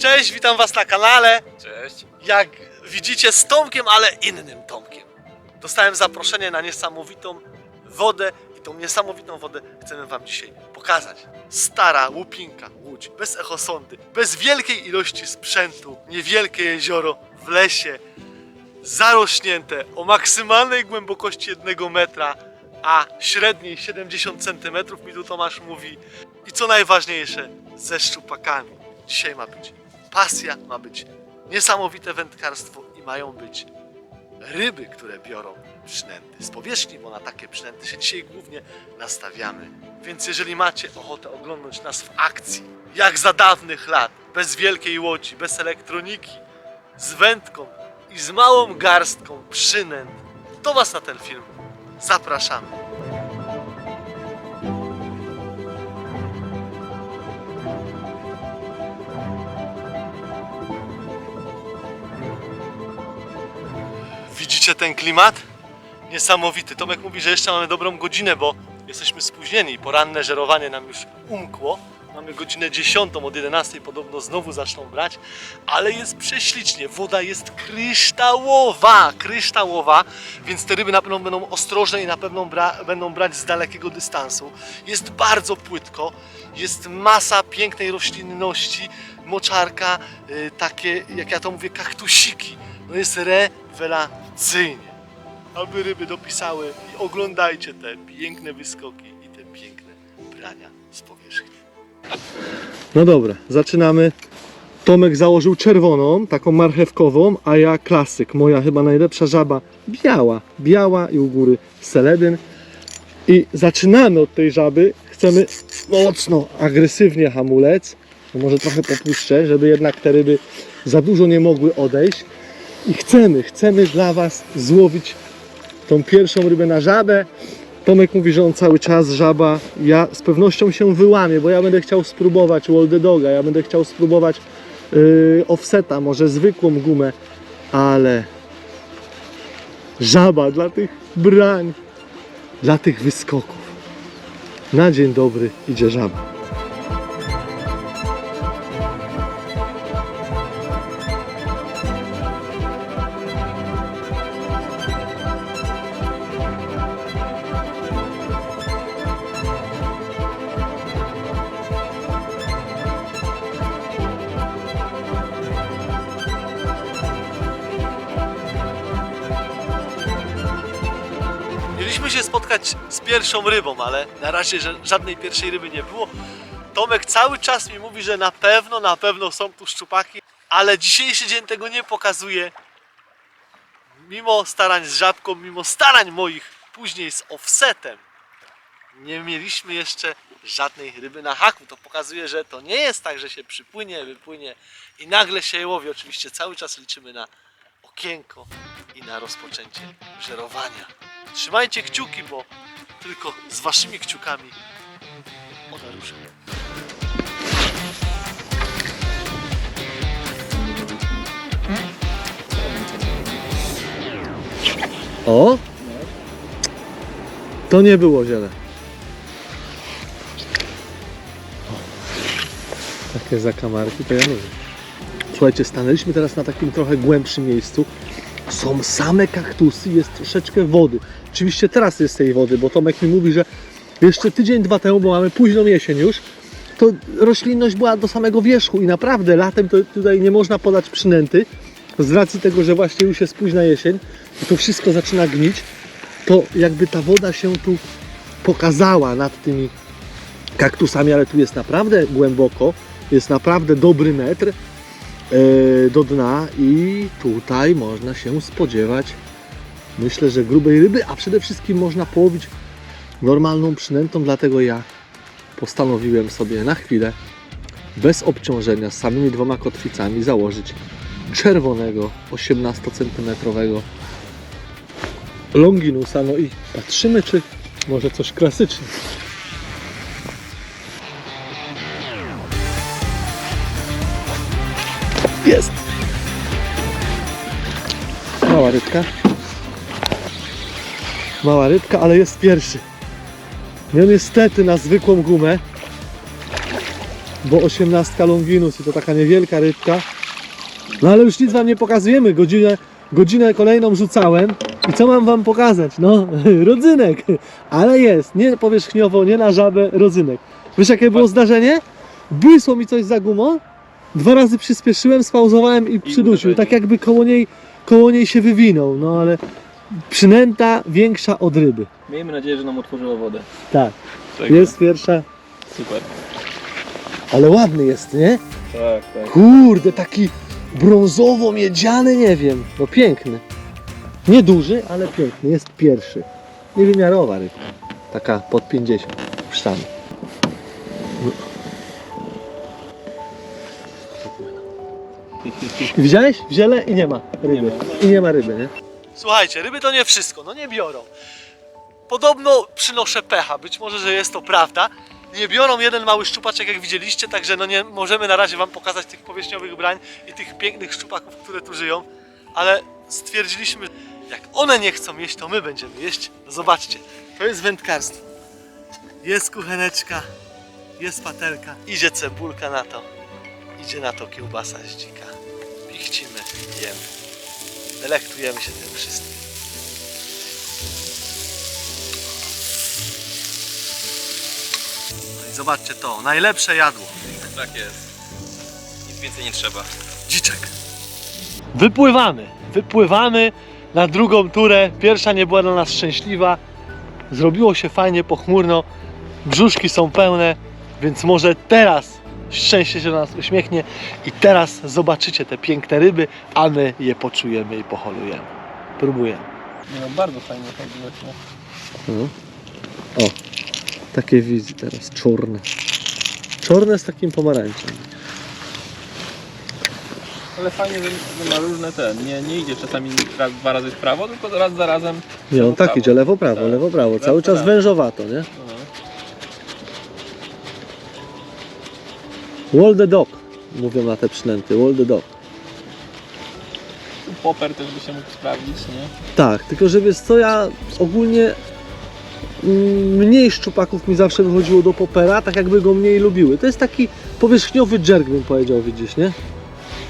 Cześć, witam was na kanale. Cześć. Jak widzicie z Tomkiem, ale innym Tomkiem. Dostałem zaproszenie na niesamowitą wodę i tą niesamowitą wodę chcemy wam dzisiaj pokazać. Stara łupinka, łódź, bez echosondy, bez wielkiej ilości sprzętu, niewielkie jezioro w lesie, zarośnięte o maksymalnej głębokości jednego metra, a średniej 70 cm mi tu Tomasz mówi. I co najważniejsze, ze szczupakami. Dzisiaj ma być pasja, ma być niesamowite wędkarstwo i mają być ryby, które biorą przynęty z powierzchni, bo na takie przynęty się dzisiaj głównie nastawiamy. Więc jeżeli macie ochotę oglądać nas w akcji, jak za dawnych lat, bez wielkiej łodzi, bez elektroniki, z wędką i z małą garstką przynęt, to was na ten film zapraszamy. Widzicie ten klimat? Niesamowity. Tomek mówi, że jeszcze mamy dobrą godzinę, bo jesteśmy spóźnieni. Poranne żerowanie nam już umkło. Mamy godzinę 10, od 11 podobno znowu zaczną brać, ale jest prześlicznie. Woda jest kryształowa, kryształowa, więc te ryby na pewno będą ostrożne i na pewno bra- będą brać z dalekiego dystansu. Jest bardzo płytko, jest masa pięknej roślinności, moczarka, y, takie, jak ja to mówię, kaktusiki. No jest rewelacyjnie. Aby ryby dopisały i oglądajcie te piękne wyskoki i te piękne brania z powierzchni. No dobra, zaczynamy. Tomek założył czerwoną, taką marchewkową, a ja klasyk, moja chyba najlepsza żaba, biała, biała i u góry seledyn. I zaczynamy od tej żaby, chcemy mocno, agresywnie hamulec, może trochę popuszczę, żeby jednak te ryby za dużo nie mogły odejść. I chcemy, chcemy dla Was złowić tą pierwszą rybę na żabę. Tomek mówi, że on cały czas żaba. Ja z pewnością się wyłamię, bo ja będę chciał spróbować Woldy Doga, ja będę chciał spróbować yy, offseta, może zwykłą gumę, ale żaba dla tych brań, dla tych wyskoków. Na dzień dobry idzie żaba. Spotkać z pierwszą rybą, ale na razie żadnej pierwszej ryby nie było. Tomek cały czas mi mówi, że na pewno, na pewno są tu szczupaki, ale dzisiejszy dzień tego nie pokazuje. Mimo starań z żabką, mimo starań moich później z offsetem, nie mieliśmy jeszcze żadnej ryby na haku. To pokazuje, że to nie jest tak, że się przypłynie, wypłynie i nagle się łowi. Oczywiście cały czas liczymy na okienko i na rozpoczęcie żerowania. Trzymajcie kciuki, bo tylko z waszymi kciukami ona ruszy. O! To nie było ziele. Takie zakamarki to ja lubię. Słuchajcie, stanęliśmy teraz na takim trochę głębszym miejscu. Są same kaktusy, jest troszeczkę wody. Oczywiście teraz jest tej wody, bo Tomek mi mówi, że jeszcze tydzień, dwa temu, bo mamy późną jesień już, to roślinność była do samego wierzchu i naprawdę latem to tutaj nie można podać przynęty. Z racji tego, że właśnie już jest późna jesień i to wszystko zaczyna gnić, to jakby ta woda się tu pokazała nad tymi kaktusami, ale tu jest naprawdę głęboko, jest naprawdę dobry metr do dna i tutaj można się spodziewać myślę, że grubej ryby, a przede wszystkim można połowić normalną przynętą, dlatego ja postanowiłem sobie na chwilę bez obciążenia z samymi dwoma kotwicami założyć czerwonego 18 cm longinusa, no i patrzymy czy może coś klasycznie. Jest! Mała rybka. Mała rybka, ale jest pierwszy. No niestety na zwykłą gumę bo 18 longinus i to taka niewielka rybka. No ale już nic wam nie pokazujemy, godzinę, godzinę kolejną rzucałem i co mam wam pokazać? No, rodzynek, ale jest, nie powierzchniowo, nie na żabę, rodzynek. Wiesz jakie było zdarzenie? Błysło mi coś za gumą, dwa razy przyspieszyłem, spauzowałem i przydusił, tak jakby koło niej, koło niej się wywinął, no ale przynęta większa od ryby. Miejmy nadzieję, że nam otworzyło wodę. Tak, Tak, jest pierwsza, Super. ale ładny jest, nie? Tak, tak. Kurde, taki brązowo-miedziany, nie wiem, no piękny. Nie duży, ale piękny, jest pierwszy. Niewymiarowa rybka, taka pod 50 sztam. Widziałeś? W ziele i nie ma ryby. I nie ma ryby, nie? Słuchajcie, ryby to nie wszystko, no nie biorą. Podobno przynoszę pecha, być może, że jest to prawda. Nie biorą jeden mały szczupaczek, jak widzieliście, także no nie możemy na razie Wam pokazać tych powierzchniowych brań i tych pięknych szczupaków, które tu żyją, ale stwierdziliśmy, jak one nie chcą jeść, to my będziemy jeść. No zobaczcie, to jest wędkarstwo. Jest kucheneczka, jest patelka, idzie cebulka na to, idzie na to kiełbasa z dzika. Pichcimy, jemy. Delektujemy się tym wszystkim. No i zobaczcie to, najlepsze jadło. Tak jest. Nic więcej nie trzeba. Dziczek. Wypływamy, wypływamy na drugą turę. Pierwsza nie była dla nas szczęśliwa. Zrobiło się fajnie, pochmurno. Brzuszki są pełne, więc może teraz szczęście się do nas uśmiechnie i teraz zobaczycie te piękne ryby, a my je poczujemy i poholujemy. Próbujemy. Nie no, bardzo fajnie chodziłeś, no. No. O, takie wizji teraz, czarne. Czarne z takim pomarańczem. Ale fajnie, że że ma różne te. Nie, nie idzie czasami raz, dwa razy w prawo, tylko raz za razem. Nie, on tak prawo. idzie, lewo, prawo, Tak. lewo, prawo. Cały czas prawo. wężowato, nie? Aha. Wall the dog, mówią na te przynęty, wall the dog. Popper też by się mógł sprawdzić, nie? Tak, tylko że wiesz co, ja ogólnie mniej szczupaków mi zawsze wychodziło do popera, tak jakby go mniej lubiły. To jest taki powierzchniowy jerk, bym powiedział, widzisz, nie?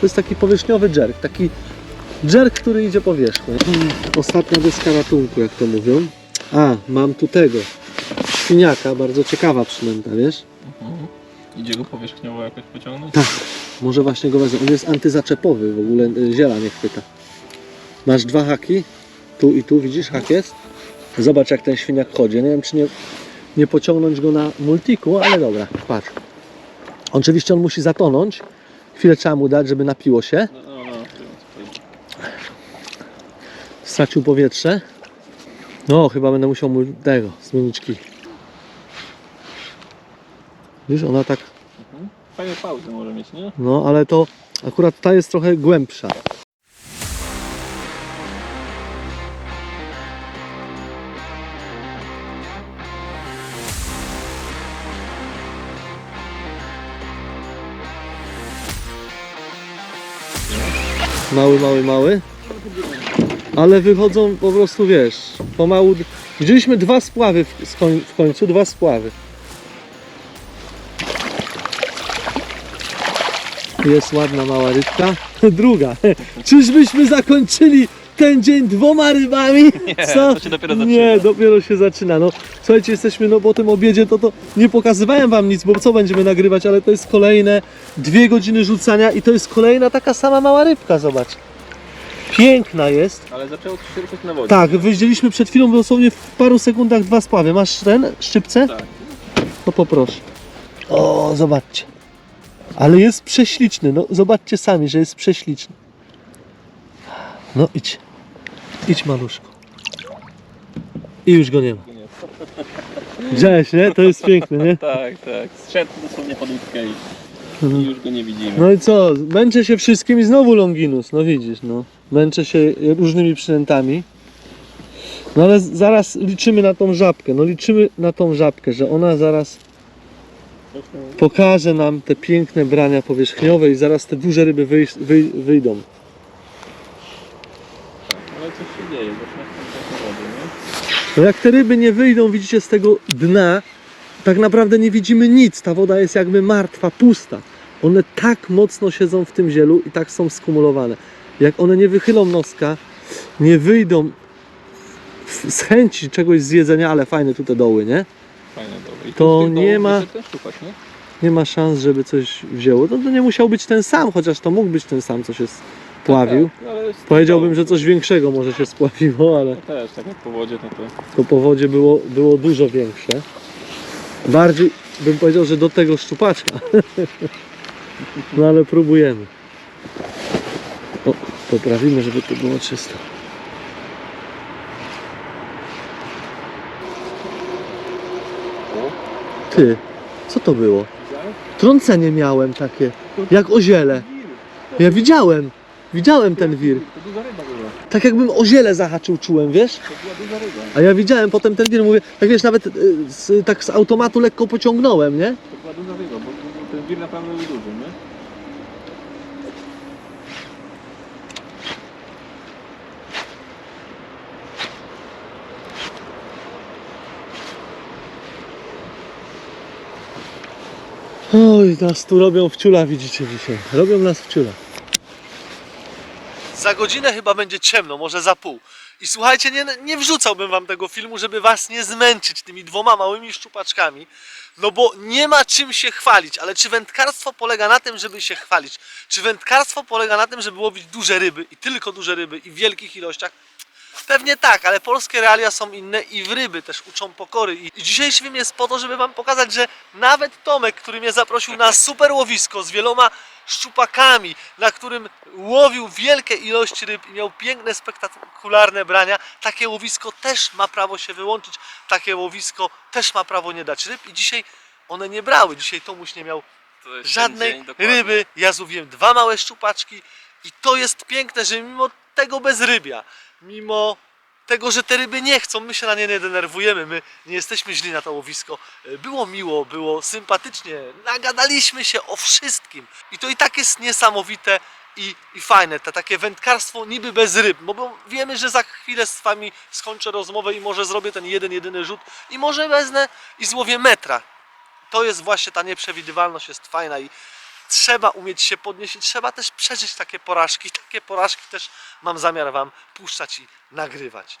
To jest taki powierzchniowy jerk, taki jerk, który idzie po wierzchu. Ostatnia deska ratunku, jak to mówią. A, mam tu tego, świniaka, bardzo ciekawa przynęta, wiesz? Mhm. Idzie go powierzchniowo jakoś pociągnąć? Tak. Może właśnie go wezmę. On jest antyzaczepowy, w ogóle y, ziela nie chwyta. Masz dwa haki, tu i tu, widzisz, hak jest? Zobacz jak ten świniak chodzi. Ja Nie wiem czy nie, nie pociągnąć go na multiku, ale dobra, patrz. Oczywiście on musi zatonąć. Chwilę trzeba mu dać, żeby napiło się. No, no, no. Stracił powietrze. No, chyba będę musiał mu tego, zmienić kij. Widzisz, ona tak Mhm. Fajne pauzy może mieć, nie? No, ale to akurat ta jest trochę głębsza. Mały, mały, mały. Ale wychodzą po prostu, wiesz, pomału. Widzieliśmy dwa spławy w, koń- w końcu, dwa spławy. Jest ładna mała rybka. Druga. Czyżbyśmy zakończyli ten dzień dwoma rybami? Nie, to się dopiero zaczyna. Nie, dopiero się zaczyna. No, słuchajcie, jesteśmy no po tym obiedzie, to, to nie pokazywałem wam nic, bo co będziemy nagrywać, ale to jest kolejne dwie godziny rzucania i to jest kolejna taka sama mała rybka, zobacz. Piękna jest. Ale zaczęło coś się ruszać na wodzie. Tak, wyjdzieliśmy przed chwilą dosłownie w paru sekundach dwa spławy. Masz ten, szczypce? Tak. No poproszę. O, zobaczcie. Ale jest prześliczny. No, zobaczcie sami, że jest prześliczny. No idź. Idź maluszku. I już go nie ma. Widziałeś, nie? To jest piękne, nie? Tak, tak. Zszedł dosłownie pod łódkę i, i Mhm. już go nie widzimy. No i co? Męczę się wszystkim i znowu Longinus. No widzisz, no. Męczę się różnymi przynętami. No ale zaraz liczymy na tą żabkę. No liczymy na tą żabkę, że ona zaraz pokaże nam te piękne brania powierzchniowe i zaraz te duże ryby wyj wyj wyjdą. Ale coś się dzieje, się wody, nie? No jak te ryby nie wyjdą, widzicie, z tego dna, tak naprawdę nie widzimy nic. Ta woda jest jakby martwa, pusta. One tak mocno siedzą w tym zielu i tak są skumulowane. Jak one nie wychylą noska, nie wyjdą z chęci czegoś z jedzenia, ale fajne tu te doły, nie? Fajne, dobre. I To tych nie ma- szczupak, nie? Nie ma szans, żeby coś wzięło. No to nie musiał być ten sam, chociaż to mógł być ten sam, co się spławił. Tak, tych Powiedziałbym, że coś większego może się spławiło, ale To też, tak jak po wodzie, no to to po wodzie było, było dużo większe. Bardziej bym powiedział, że do tego szczupaczka. No ale próbujemy. O, poprawimy, żeby to było czysto. Ty, co to było? Trącenie miałem takie, jak o ziele. Ja widziałem, widziałem ten wir. Tak jakbym o ziele zahaczył, czułem, wiesz? A ja widziałem potem ten wir, mówię, tak wiesz, nawet y, z, tak z automatu lekko pociągnąłem, nie? To była duża ryba, bo ten wir naprawdę był duży, nie? Oj, nas tu robią w ciula, widzicie dzisiaj. Robią nas w ciula. Za godzinę chyba będzie ciemno, może za pół. I słuchajcie, nie, nie wrzucałbym wam tego filmu, żeby was nie zmęczyć tymi dwoma małymi szczupaczkami. No bo nie ma czym się chwalić, ale czy wędkarstwo polega na tym, żeby się chwalić? Czy wędkarstwo polega na tym, żeby łowić duże ryby i tylko duże ryby i w wielkich ilościach? Pewnie tak, ale polskie realia są inne i w ryby też uczą pokory. I dzisiejszy film jest po to, żeby wam pokazać, że nawet Tomek, który mnie zaprosił na super łowisko z wieloma szczupakami, na którym łowił wielkie ilości ryb i miał piękne, spektakularne brania, takie łowisko też ma prawo się wyłączyć, takie łowisko też ma prawo nie dać ryb i dzisiaj one nie brały. Dzisiaj Tomuś nie miał żadnej ryby. Ja złowiłem dwa małe szczupaczki i to jest piękne, że mimo tego bezrybia, mimo tego, że te ryby nie chcą, my się na nie nie denerwujemy, my nie jesteśmy źli na to łowisko. E, Było miło, było sympatycznie, nagadaliśmy się o wszystkim i to i tak jest niesamowite i, i fajne, to takie wędkarstwo niby bez ryb, bo, wiemy, że za chwilę z wami skończę rozmowę i może zrobię ten jeden, jedyny rzut i może wezmę i złowię metra to jest właśnie ta nieprzewidywalność jest fajna i trzeba umieć się podnieść i trzeba też przeżyć takie porażki. Takie porażki też mam zamiar wam puszczać i nagrywać.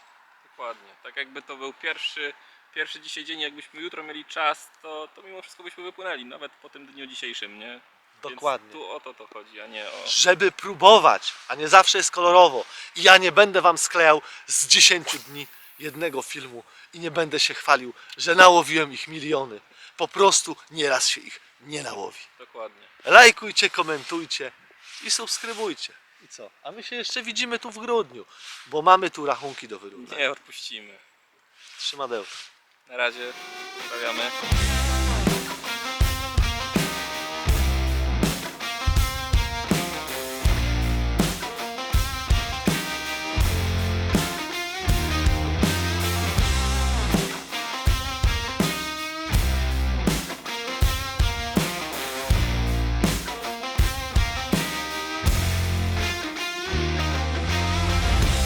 Dokładnie. Tak jakby to był pierwszy, pierwszy dzisiaj dzień, jakbyśmy jutro mieli czas, to, to mimo wszystko byśmy wypłynęli, nawet po tym dniu dzisiejszym, nie? Dokładnie. Więc tu o to to chodzi, a nie o... Żeby próbować, a nie zawsze jest kolorowo. I ja nie będę wam sklejał z 10 dni jednego filmu i nie będę się chwalił, że nałowiłem ich miliony. Po prostu nieraz się ich nie nałowi. Dokładnie. Lajkujcie, komentujcie i subskrybujcie. I co? A my się jeszcze widzimy tu w grudniu, bo mamy tu rachunki do wyrównania. Nie odpuścimy. Trzymadełko. Na razie, stawiamy.